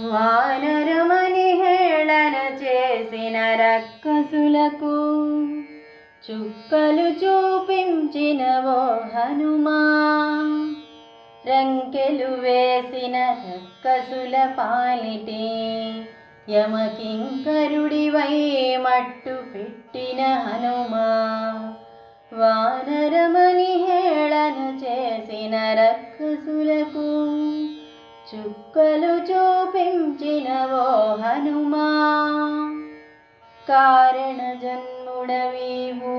వానరుమని హేళన చేసిన రక్కసులకు చుక్కలు చూపించినవో హనుమా. రంకెలు వేసిన రక్కసుల పాలిటి యమకింకరుడివై మట్టు పెట్టిన హనుమా. వానరమని హేళన చేసిన రక్కసులకు చుక్కలు చూపించినవో హనుమా. కారణ జన్ముడవీవు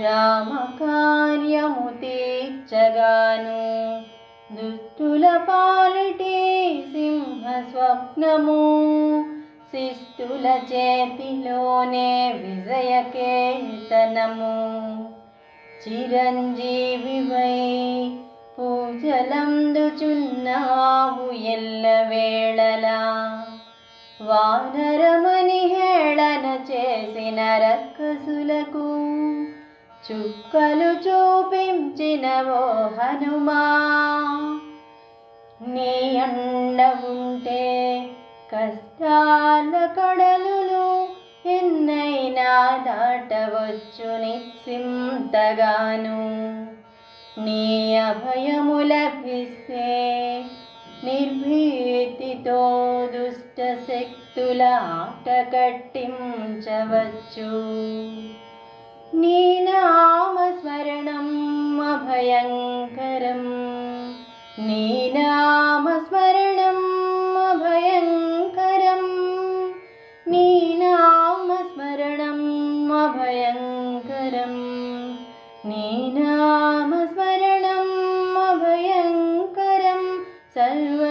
రామ కార్యము తీర్చగాను దుష్టుల పాలిటి సింహ స్వప్నము శిష్టుల చేతిలోనే విజయ కీర్తనము చిరంజీవివై పూజలందుచున్నావు ఎల్ల వేళలా వానరమని హేళన చేసిన రక్కసులకు చుక్కలు చూపించినవో హనుమా. నీ అండ ఉంటే కష్టాల కడలును ఎన్నైనా దాటవచ్చు నిశ్చింతగాను. నీ అభయము లభిస్తే నిర్భీతితో దుష్ట శక్తుల ఆట కట్టించవచ్చు నీ నామస్మరణం అభయంకరం నీ నామస్మరణం అభయంకరం నీ నామస్మరణం అభయంకరం నీ 咱人